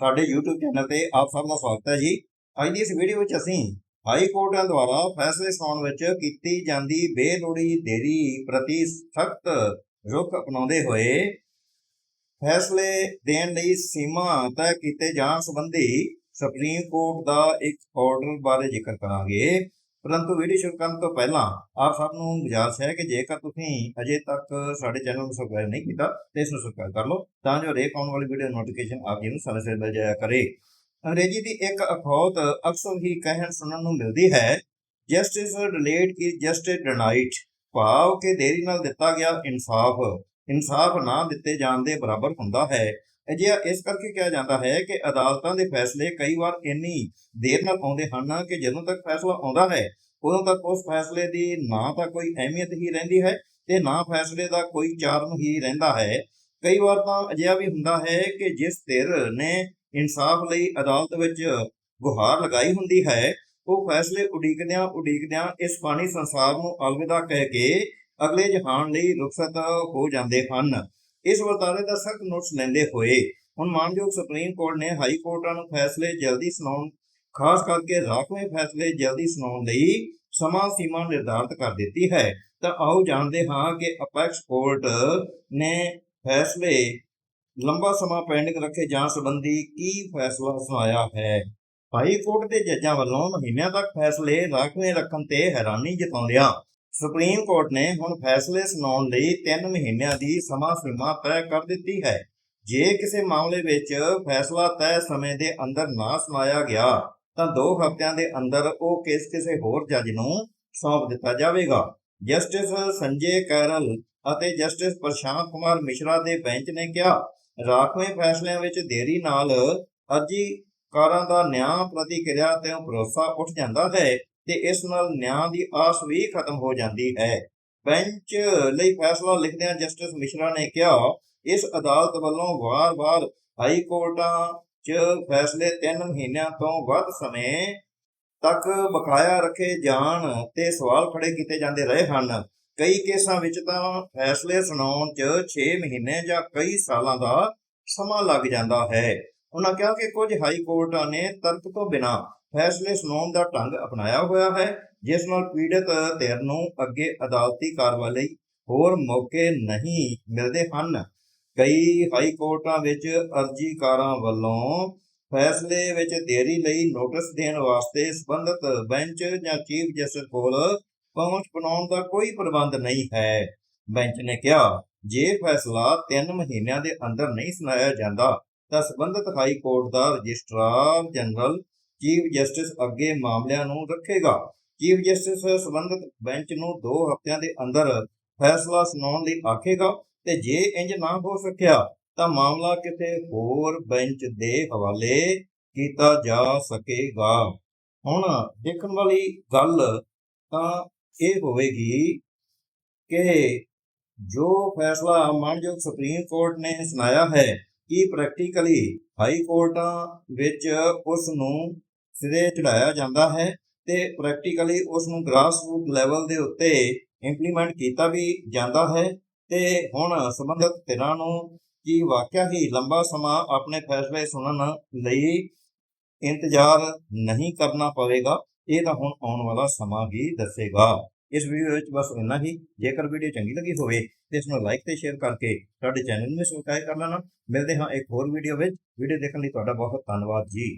ਸਾਡੇ YouTube channel ਤੇ ਆਪ ਸਭ ਦਾ ਸਵਾਗਤ ਹੈ ਜੀ। ਅੱਜ ਦੀ ਇਸ ਵੀਡੀਓ ਵਿੱਚ ਅਸੀਂ ਹਾਈ ਕੋਰਟਾਂ ਦੁਆਰਾ ਫੈਸਲੇ ਸੁਣਾਉਣ ਵਿੱਚ ਕੀਤੀ ਜਾਂਦੀ ਬੇਲੋੜੀ ਦੇਰੀ ਪ੍ਰਤੀ ਸਖਤ ਰੁਖ ਅਪਣਾਉਂਦੇ ਹੋਏ ਫੈਸਲੇ ਦੇਣ ਲਈ ਸੀਮਾ ਤੈਅ ਕੀਤੇ ਜਾਣ ਸੰਬੰਧੀ ਸੁਪਰੀਮ ਕੋਰਟ ਦਾ ਇੱਕ ਆਰਡਰ ਬਾਰੇ ਜ਼ਿਕਰ ਕਰਾਂਗੇ। ਪਰੰਤੂ ਵੀਡੀਓ ਸ਼ੁਰੂ ਕਰਨ ਤੋਂ ਪਹਿਲਾਂ ਆਪ ਸਭ ਨੂੰ ਗੁਜ਼ਾਰਿਸ਼ ਹੈ ਕਿ ਜੇਕਰ ਤੁਸੀਂ ਅਜੇ ਤੱਕ ਸਾਡੇ ਚੈਨਲ ਨੂੰ ਸਬਸਕ੍ਰਾਈਬ ਨਹੀਂ ਕੀਤਾ, ਤੇ ਇਸ ਨੂੰ ਸਬਸਕ੍ਰਾਈਬ ਕਰ ਲਓ, ਤਾਂ ਜੋ ਹਰੇਕ ਆਉਣ ਵਾਲੀ ਵੀਡੀਓ ਨੋਟੀਫਿਕੇਸ਼ਨ ਆਪ ਜੀ ਨੂੰ ਸਮੇਂ ਸਿਰ ਮਿਲ ਜਾਇਆ ਕਰੇ। ਅੰਗਰੇਜ਼ੀ ਦੀ ਇੱਕ ਅਖੌਤ ਅਕਸਰ ਹੀ ਕਹਿਣ ਸੁਣਨ ਨੂੰ ਮਿਲਦੀ ਹੈ ਜਸਟਿਸ ਡਿਲੇਡ ਕੀ ਜਸਟਿਸ ਡਿਨਾਈਡ ਭਾਵ ਕਿ ਦੇਰੀ ਨਾਲ ਦਿੱਤਾ ਗਿਆ ਇਨਸਾਫ ਇਨਸਾਫ ਨਾ ਦਿੱਤੇ ਜਾਣ ਦੇ ਬਰਾਬਰ ਹੁੰਦਾ ਹੈ। ਅਜਿਹਾ ਇਸ ਕਰਕੇ ਕਿਹਾ ਜਾਂਦਾ ਹੈ ਕਿ ਅਦਾਲਤਾਂ ਦੇ ਫੈਸਲੇ ਕਈ ਵਾਰ ਇੰਨੀ ਦੇਰ ਨਾਲ ਆਉਂਦੇ ਹਨ ਕਿ ਜਦੋਂ ਤੱਕ ਫੈਸਲਾ ਆਉਂਦਾ ਹੈ ਉਦੋਂ ਤੱਕ ਉਸ ਫੈਸਲੇ ਦੀ ਨਾ ਤਾਂ ਕੋਈ ਅਹਿਮੀਅਤ ਹੀ ਰਹਿੰਦੀ ਹੈ ਤੇ ਨਾ ਫੈਸਲੇ ਦਾ ਕੋਈ ਚਾਰਨ ਹੀ ਰਹਿੰਦਾ ਹੈ। ਕਈ ਵਾਰ ਤਾਂ ਅਜਿਹਾ ਵੀ ਹੁੰਦਾ ਹੈ ਕਿ ਜਿਸ ਧਿਰ ਨੇ ਇਨਸਾਫ ਲਈ ਅਦਾਲਤ ਵਿੱਚ ਗੁਹਾਰ ਲਗਾਈ ਹੁੰਦੀ ਹੈ, ਉਹ ਫੈਸਲੇ ਉਡੀਕਦਿਆਂ ਉਡੀਕਦਿਆਂ ਇਸ ਪਾਣੀ ਸੰਸਾਰ ਨੂੰ ਅਲਵਿਦਾ ਕਹਿ ਕੇ ਅਗਲੇ ਜਹਾਨ ਲਈ ਰੁਖਸਤ ਹੋ ਜਾਂਦੇ ਹਨ। ਇਸ ਵਰਤਾਰੇ ਦਾ ਸਖਤ ਨੋਟਿਸ ਲੈਂਦੇ ਹੋਏ ਹੁਣ ਮਾਨਯੋਗ ਸੁਪਰੀਮ ਕੋਰਟ ਨੇ ਹਾਈ ਕੋਰਟਾਂ ਨੂੰ ਫੈਸਲੇ ਜਲਦੀ ਸੁਣਾਉਣ ਖਾਸ ਕਰਕੇ ਰਾਖਵੇਂ ਫੈਸਲੇ ਜਲਦੀ ਸੁਣਾਉਣ ਲਈ ਸਮਾਂ ਸੀਮਾ ਨਿਰਧਾਰਤ ਕਰ ਦਿੱਤੀ ਹੈ। ਤਾਂ ਆਓ ਜਾਣਦੇ ਹਾਂ ਕਿ ਅਪੈਕਸ ਕੋਰਟ ਨੇ ਫੈਸਲੇ ਲੰਬਾ ਸਮਾਂ ਪੈਂਡਿੰਗ ਰੱਖੇ ਜਾਣ ਸੰਬੰਧੀ ਕੀ ਫੈਸਲਾ ਸੁਣਾਇਆ ਹੈ। ਹਾਈ ਕੋਰਟ ਦੇ ਜੱਜਾਂ ਵੱਲੋਂ ਮਹੀਨਿਆਂ ਤੱਕ ਫੈਸਲੇ ਰਾਖਵੇਂ ਰੱਖਣ ਤੇ ਹੈਰਾਨੀ ਜਤਾਉਂਦਿਆਂ ਸੁਪਰੀਮ ਕੋਰਟ ਨੇ ਹੁਣ ਫੈਸਲੇ ਸੁਣਾਉਣ ਲਈ 3 ਮਹੀਨਿਆਂ ਦੀ ਸਮਾਂ ਸੀਮਾ ਤੈਅ ਕਰ ਦਿੱਤੀ ਹੈ। ਜੇ ਕਿਸੇ ਮਾਮਲੇ ਵਿੱਚ ਫੈਸਲਾ ਤੈਅ ਸਮੇਂ ਦੇ ਅੰਦਰ ਨਾ ਸੁਣਾਇਆ ਗਿਆ ਤਾਂ 2 ਹਫ਼ਤਿਆਂ ਦੇ ਅੰਦਰ ਉਹ ਕੇਸ ਕਿਸੇ ਹੋਰ ਜੱਜ ਨੂੰ ਸੌਂਪ ਦਿੱਤਾ ਜਾਵੇਗਾ। ਜਸਟਿਸ ਸੰਜੇ ਕੈਰਲ ਅਤੇ ਜਸਟਿਸ ਪ੍ਰਸ਼ਾਂਤ ਕੁਮਾਰ ਮਿਸ਼ਰਾ ਦੇ ਬੈਂਚ ਨੇ ਕਿਹਾ, ਰਾਖਵੇਂ ਫੈਸਲਿਆਂ ਵਿੱਚ ਦੇਰੀ ਨਾਲ ਅਰਜ਼ੀ ਕਾਰਾਂ ਦਾ ਨਿਆਂ ਪ੍ਰਤੀਕਿਰਿਆ ਤੇ ਭਰੋਸਾ ਉੱਠ ਜਾਂਦਾ ਹੈ ਤੇ ਇਸ ਨਾਲ ਨਿਆਂ ਦੀ ਆਸ ਵੀ ਖਤਮ ਹੋ ਜਾਂਦੀ ਹੈ। ਬੈਂਚ ਲਈ ਫੈਸਲਾ ਲਿਖਦਿਆਂ ਜਸਟਿਸ ਮਿਸ਼ਰਾ ਨੇ ਕਿਹਾ, ਇਸ ਅਦਾਲਤ ਵੱਲੋਂ ਵਾਰ-ਵਾਰ ਹਾਈ ਕੋਰਟਾਂ 'ਚ ਫੈਸਲੇ 3 ਮਹੀਨਿਆਂ ਤੋਂ ਵੱਧ ਸਮੇਂ ਤੱਕ ਬਕਾਇਆ ਰੱਖੇ ਜਾਣ ਤੇ ਸਵਾਲ ਖੜੇ ਕੀਤੇ ਜਾਂਦੇ ਰਹੇ ਹਨ। ਕਈ ਕੇਸਾਂ ਵਿੱਚ ਤਾਂ ਫੈਸਲੇ ਸੁਣਾਉਣ 'ਚ 6 ਮਹੀਨੇ ਜਾਂ ਕਈ ਸਾਲਾਂ ਦਾ ਸਮਾਂ ਲੱਗ ਜਾਂਦਾ ਹੈ। ਉਹਨਾਂ ਕਿਹਾ ਕਿ ਕੁਝ ਹਾਈ ਕੋਰਟਾਂ ਨੇ ਤਰਕ ਤੋਂ ਬਿਨਾਂ ਫੈਸਲੇ ਸੁਣਾਉਣ ਦਾ ਢੰਗ ਅਪਣਾਇਆ ਹੋਇਆ ਹੈ, ਜਿਸ ਨਾਲ ਪੀੜਤ ਧਿਰ ਨੂੰ ਅੱਗੇ ਅਦਾਲਤੀ ਕਾਰਵਾਈ ਲਈ ਹੋਰ ਮੌਕੇ ਨਹੀਂ ਮਿਲਦੇ ਹਨ। ਕਈ ਹਾਈ ਕੋਰਟਾਂ ਵਿੱਚ ਅਰਜ਼ੀਕਾਰਾਂ ਵੱਲੋਂ ਫੈਸਲੇ ਵਿੱਚ ਦੇਰੀ ਲਈ ਨੋਟਿਸ ਦੇਣ ਵਾਸਤੇ ਸੰਬੰਧਿਤ ਬੈਂਚ ਜਾਂ ਚੀਫ ਜਸਟਿਸ ਕੋਲ ਪਹੁੰਚ ਬਣਾਉਣ ਦਾ ਕੋਈ ਪ੍ਰਬੰਧ ਨਹੀਂ ਹੈ। ਬੈਂਚ ਨੇ ਕਿਹਾ, ਜੇ ਫੈਸਲਾ 3 ਮਹੀਨਿਆਂ ਦੇ ਅੰਦਰ ਨਹੀਂ ਸੁਣਾਇਆ ਜਾਂਦਾ, ਤਾਂ ਸੰਬੰਧਿਤ ਹਾਈ ਕੋਰਟ ਦਾ ਰਜਿਸਟਰਾਰ ਜਨਰਲ ਚੀਫ ਜਸਟਿਸ ਅੱਗੇ ਮਾਮਲਿਆਂ ਨੂੰ ਰੱਖੇਗਾ। ਚੀਫ ਜਸਟਿਸ ਸੰਬੰਧਿਤ ਬੈਂਚ ਨੂੰ 2 ਹਫ਼ਤਿਆਂ ਦੇ ਅੰਦਰ ਫੈਸਲਾ ਸੁਣਾਉਣ ਲਈ ਆਖੇਗਾ। ਤੇ ਜੇ ਇੰਜ ਨਾ ਹੋ ਸਕਿਆ ਤਾਂ ਮਾਮਲਾ ਕਿਸੇ ਹੋਰ ਬੈਂਚ ਦੇ ਹਵਾਲੇ ਕੀਤਾ ਜਾ ਸਕੇਗਾ। ਹੁਣ ਦੇਖਣ ਵਾਲੀ ਗੱਲ ਤਾਂ ਇਹ ਹੋਵੇਗੀ ਕਿ ਜੋ ਫੈਸਲਾ ਮਾਨਯੋਗ ਸੁਪਰੀਮ ਕੋਰਟ ਨੇ ਸੁਣਾਇਆ ਹੈ ਕਿ ਪ੍ਰੈਕਟੀਕਲੀ ਹਾਈ ਕੋਰਟਾਂ ਵਿੱਚ ਉਸ ਨੂੰ ਸਿਰੇ ਚੜਾਇਆ ਜਾਂਦਾ ਹੈ ਤੇ ਪ੍ਰੈਕਟੀਕਲੀ ਉਸ ਨੂੰ ਗ੍ਰਾਸ ਰੂਟ ਲੈਵਲ ਦੇ ਉੱਤੇ ਇੰਪਲੀਮੈਂਟ ਕੀਤਾ ਵੀ ਜਾਂਦਾ ਹੈ। ਤੇ ਹੁਣ ਸੰਬੰਧਿਤ ਧਿਰਾਂ ਨੂੰ ਕੀ ਵਾਕਿਆ ਹੀ ਲੰਬਾ ਸਮਾਂ ਆਪਣੇ ਫੈਸਲੇ ਸੁਣਨ ਲਈ ਇੰਤਜ਼ਾਰ ਨਹੀਂ ਕਰਨਾ ਪਵੇਗਾ, ਇਹ ਤਾਂ ਹੁਣ ਆਉਣ ਵਾਲਾ ਸਮਾਂ ਹੀ ਦੱਸੇਗਾ। ਇਸ ਵੀਡੀਓ ਵਿੱਚ ਬਸ ਇੰਨਾ ਹੀ। ਜੇਕਰ ਵੀਡੀਓ ਚੰਗੀ ਲੱਗੀ ਹੋਵੇ ਤੇ ਇਸ ਨੂੰ ਲਾਈਕ ਤੇ ਸ਼ੇਅਰ ਕਰਕੇ ਸਾਡੇ ਚੈਨਲ ਨੂੰ ਸਬਸਕ੍ਰਾਈਬ ਕਰ ਲੈਣਾ। ਮਿਲਦੇ ਹਾਂ ਇੱਕ ਹੋਰ ਵੀਡੀਓ ਵਿੱਚ। ਵੀਡੀਓ ਦੇਖਣ ਲਈ ਤੁਹਾਡਾ ਬਹੁਤ ਧੰਨਵਾਦ ਜੀ।